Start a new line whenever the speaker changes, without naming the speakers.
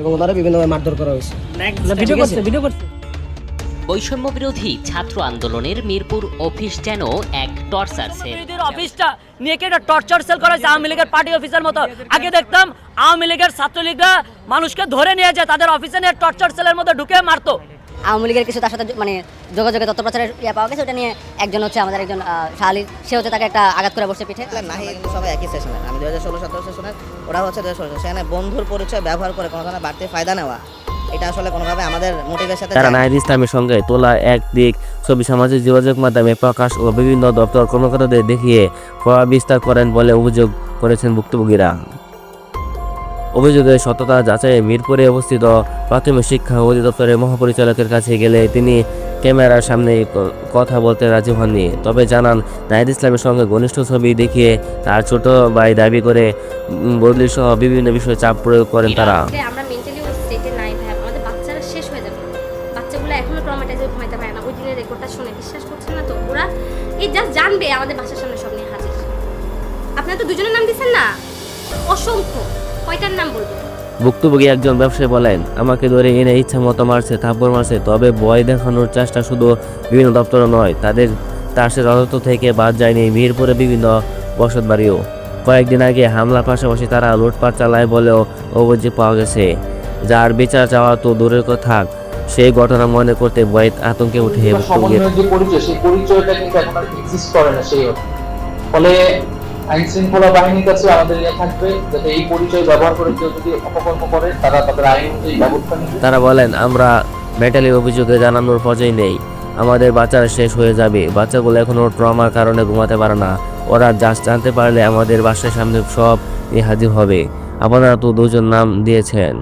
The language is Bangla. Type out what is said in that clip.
এবং ওনারা বিভিন্নভাবে মারধর করা হয়েছে।
ভিডিও করছে ভিডিও করছে।
বৈষম্য বিরোধী ছাত্র আন্দোলনের মিরপুর অফিস যেন এক টর্চার সেল।
অফিসটা নিয়ে কি একটা টর্চার সেল করা হয়েছে আওয়ামী লীগের পার্টি অফিসের মতো। আগে দেখতাম আওয়ামী লীগের ছাত্রলীগরা মানুষকে ধরে নিয়ে যায় তাদের অফিসে নিয়ে টর্চার সেলের মধ্যে ঢুকে মারতো।
আওয়ামী লীগের কিছু তার সাথে মানে যোগাযোগে তথ্য প্রচারের ইয়ে পাওয়া গেছে ওটা নিয়ে একজন হচ্ছে আমাদের একজন শাহালি সে হচ্ছে তাকে একটা আঘাত করে বসে পিঠে।
নাহি কিন্তু সবাই একই সেশনের আমি দু হাজার ষোলো সতেরো সেশনের ওরা হচ্ছে দু হাজার ষোলো সেখানে বন্ধুর পরিচয় ব্যবহার করে কোনো ধরনের বাড়তি ফায়দা নেওয়া। এটা আসলে কোনোভাবে আমাদের মোটিভের সাথে
তারা নাহিদ ইসলামের সঙ্গে তোলা এক দিক ছবি সামাজিক যোগাযোগ মাধ্যমে প্রকাশ ও বিভিন্ন দপ্তর কর্মকর্তাদের দেখিয়ে প্রভাব বিস্তার করেন বলে অভিযোগ করেছেন ভুক্তভোগীরা। অভিযোগের সততা যাচাইয়ে মিরপুরে অবস্থিত প্রাথমিক শিক্ষা অধিদপ্তরের মহাপরিচালকের কাছে গেলে তিনি ক্যামেরার সামনে কথা বলতে রাজি হননি। তবে জানান নাহিদ ইসলামের সঙ্গে ঘনিষ্ঠ ছবি দেখিয়ে তার ছোট ভাই দাবি করে বদলি সহ বিভিন্ন বিষয়ে চাপ প্রয়োগ করেন তারা।
আমরা মেন্টালি ওই স্টেটে নাই ভাই আমাদের বাচ্চারা শেষ হয়ে যাবে। বাচ্চাগুলো এখনও ট্রমাটাইজ ঘুমাইতে পারে না। ওই দিনের রেকর্ডটা শুনে বিশ্বাস করছেন না তো ওরা? এই জাস্ট জানবে আমাদের বাসার সামনে সব নিয়ে হাজির। আপনারা তো দুজনের নাম দিচ্ছেন না? অসংখ্য। কয়টার নাম বলবেন
ভুক্তভোগী একজন ব্যবসায়ী বলেন আমাকে ধরে এনে ইচ্ছা মতো মারছে থাপ্পড় মারছে তবে ভয় দেখানোর চেষ্টা শুধু বিভিন্ন দপ্তরে নয় তাদের তাসের রাজত্ব থেকে বাদ যায়নি মিরপুরে বিভিন্ন বসত বাড়িও কয়েকদিন আগে হামলার পাশাপাশি তারা লুটপাট চালায় বলেও অভিযোগ পাওয়া গেছে। যার বিচার চাওয়া তো দূরের কথা সেই ঘটনা মনে করতে ভয় আতঙ্কে উঠে ভুক্তভোগীর
পরিচয় সেই পরিচয়টা কিন্তু এখন এক্সিস্ট করে না সেই ফলে আইন শৃঙ্খলা বাহিনীর কাছে আমাদের ইয়ে থাকবে, যাতে এই পরিচয় ব্যবহার করে কেউ যদি অপকর্ম করে, তারা তাদের আইন অনুযায়ী ব্যবস্থা নেবে।
তারা বলেন, আমরা মেটালি অভিযোগে জানানোর পর্যায়ে নেই। আমাদের বাচ্চারা শেষ হয়ে যাবে। বাচ্চাগুলো এখনও ট্রমার কারণে ঘুমাতে পারে না। ওরা জাস্ট জানতে পারলে আমাদের বাসার সামনে সব নিয়ে হাজির হবে। আপনারা তো দুজন নাম দিয়েছেন।